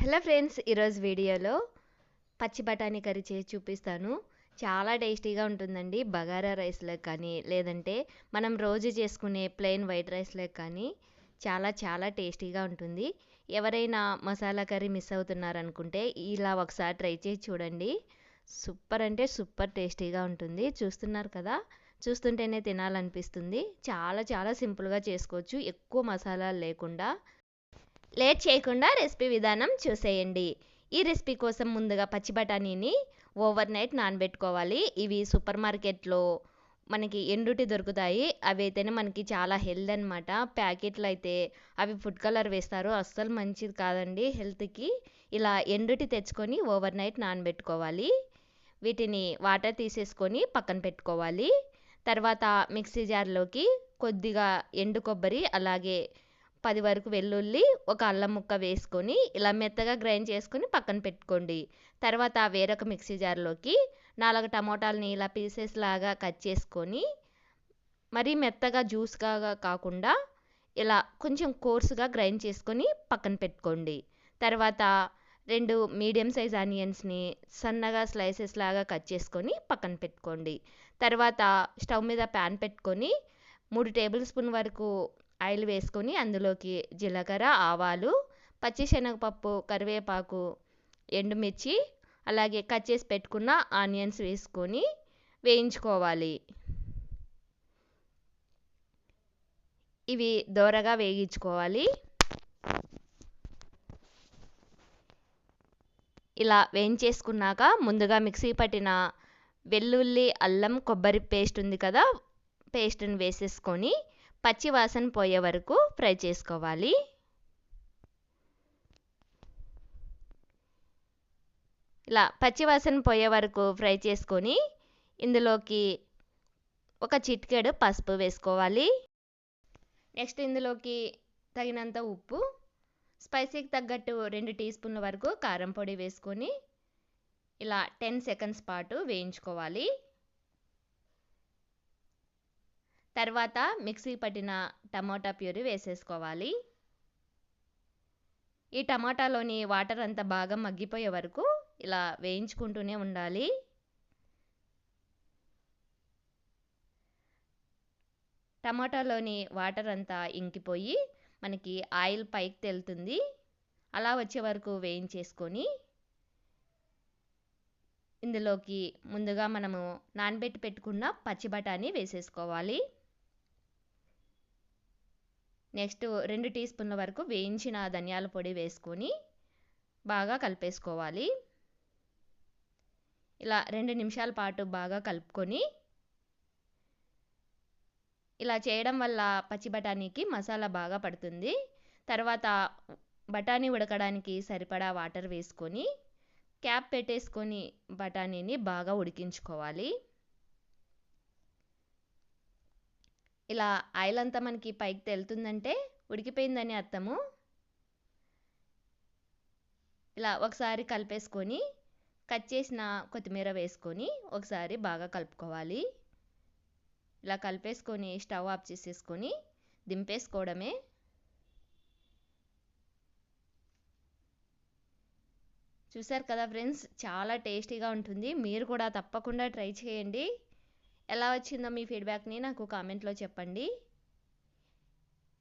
Hello friends ఈరోజు వీడియోలో పచ్చి బఠానీ కర్రీ చేసి చూపిస్తాను. చాలా టేస్టీగా ఉంటుందండి. బగారా రైస్లో కానీ లేదంటే మనం రోజు చేసుకునే ప్లెయిన్ వైట్ రైస్లో కానీ చాలా చాలా టేస్టీగా ఉంటుంది. ఎవరైనా మసాలా కర్రీ మిస్ అవుతున్నారనుకుంటే ఇలా ఒకసారి ట్రై చేసి చూడండి. సూపర్ అంటే సూపర్ టేస్టీగా ఉంటుంది. చూస్తున్నారు కదా? చూస్తుంటేనే తినాలనిపిస్తుంది. చాలా చాలా సింపుల్గా చేసుకోవచ్చు. ఎక్కువ మసాలాలు లేకుండా లేట్ చేయకుండా రెసిపీ విధానం చూసేయండి. ఈ రెసిపీ కోసం ముందుగా పచ్చి బఠానీని ఓవర్ నైట్ నానబెట్టుకోవాలి. ఇవి సూపర్ మార్కెట్లో మనకి ఎండుటి దొరుకుతాయి. అవి అయితేనే మనకి చాలా హెల్త్ అనమాట ప్యాకెట్లు అయితే అవి ఫుడ్ కలర్ వేస్తారు. అస్సలు మంచిది కాదండి హెల్త్కి. ఇలా ఎండుటి తెచ్చుకొని ఓవర్ నైట్ నానబెట్టుకోవాలి. వీటిని వాటర్ తీసేసుకొని పక్కన పెట్టుకోవాలి. తర్వాత మిక్సీ జార్లోకి కొద్దిగా ఎండు కొబ్బరి అలాగే పది వరకు వెల్లుల్లి ఒక అల్లం ముక్క వేసుకొని ఇలా మెత్తగా గ్రైండ్ చేసుకొని పక్కన పెట్టుకోండి. తర్వాత వేరొక మిక్సీ జార్లోకి నాలుగు టమోటాలని ఇలా పీసెస్ లాగా కట్ చేసుకొని మరీ మెత్తగా జ్యూస్గా కాకుండా ఇలా కొంచెం కోర్సుగా గ్రైండ్ చేసుకొని పక్కన పెట్టుకోండి. తర్వాత రెండు మీడియం సైజ్ ఆనియన్స్ని సన్నగా స్లైసెస్ లాగా కట్ చేసుకొని పక్కన పెట్టుకోండి. తర్వాత స్టవ్ మీద ప్యాన్ పెట్టుకొని మూడు టేబుల్ స్పూన్ వరకు ఆయిల్ వేసుకొని అందులోకి జీలకర్ర ఆవాలు పచ్చిశనగపప్పు కరివేపాకు ఎండుమిర్చి అలాగే కట్ చేసి పెట్టుకున్న ఆనియన్స్ వేసుకొని వేయించుకోవాలి. ఇవి దోరగా వేయించుకోవాలి ఇలా వేయించేసుకున్నాక ముందుగా మిక్సీ పట్టిన వెల్లుల్లి అల్లం కొబ్బరి పేస్ట్ ఉంది కదా పేస్ట్ని వేసేసుకొని పచ్చివాసన పోయే వరకు ఫ్రై చేసుకోవాలి. ఇలా పచ్చివాసన పోయే వరకు ఫ్రై చేసుకొని ఇందులోకి ఒక చిటికెడు పసుపు వేసుకోవాలి. నెక్స్ట్ ఇందులోకి తగినంత ఉప్పు స్పైసీకి తగ్గట్టు రెండు టీ స్పూన్ల వరకు కారం పొడి వేసుకొని ఇలా టెన్ సెకండ్స్ పాటు వేయించుకోవాలి. తర్వాత మిక్సీ పట్టిన టమాటా ప్యూరీ వేసేసుకోవాలి. ఈ టమాటాలోని వాటర్ అంతా బాగా మగ్గిపోయే వరకు ఇలా వేయించుకుంటూనే ఉండాలి. టమాటాలోని వాటర్ అంతా ఇంకిపోయి మనకి ఆయిల్ పైకి తెలుతుంది. అలా వచ్చే వరకు వేయించేసుకొని ఇందులోకి ముందుగా మనము నానబెట్టి పెట్టుకున్న పచ్చి బఠానీ వేసేసుకోవాలి. నెక్స్ట్ రెండు టీ స్పూన్ల వరకు వేయించిన ధనియాల పొడి వేసుకొని బాగా కలిపేసుకోవాలి. ఇలా రెండు నిమిషాల పాటు బాగా కలుపుకొని ఇలా చేయడం వల్ల పచ్చి బఠానీకి మసాలా బాగా పడుతుంది. తర్వాత బఠానీ ఉడకడానికి సరిపడా వాటర్ వేసుకొని క్యాప్ పెట్టేసుకొని బఠానీని బాగా ఉడికించుకోవాలి. ఇలా ఆయిల్ అంతా మనకి పైకి తెలుతుందంటే ఉడికిపోయిందని అర్థము. ఇలా ఒకసారి కలిపేసుకొని కట్ చేసిన కొత్తిమీర వేసుకొని ఒకసారి బాగా కలుపుకోవాలి. ఇలా కలిపేసుకొని స్టవ్ ఆఫ్ చేసేసుకొని దింపేసుకోవడమే. చూసారు కదా ఫ్రెండ్స్ చాలా టేస్టీగా ఉంటుంది. మీరు కూడా తప్పకుండా ట్రై చేయండి. ఎలా వచ్చిందో మీ ఫీడ్బ్యాక్ని నాకు కామెంట్లో చెప్పండి.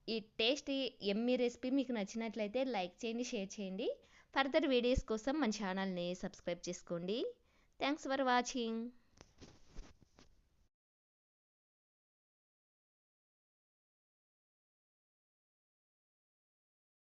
ఈ టేస్ట్ ఎమ్మి రెసిపీ మీకు నచ్చినట్లయితే లైక్ చేయండి షేర్ చేయండి. ఫర్దర్ వీడియోస్ కోసం మన ఛానల్ని సబ్స్క్రైబ్ చేసుకోండి. Thanks for watching.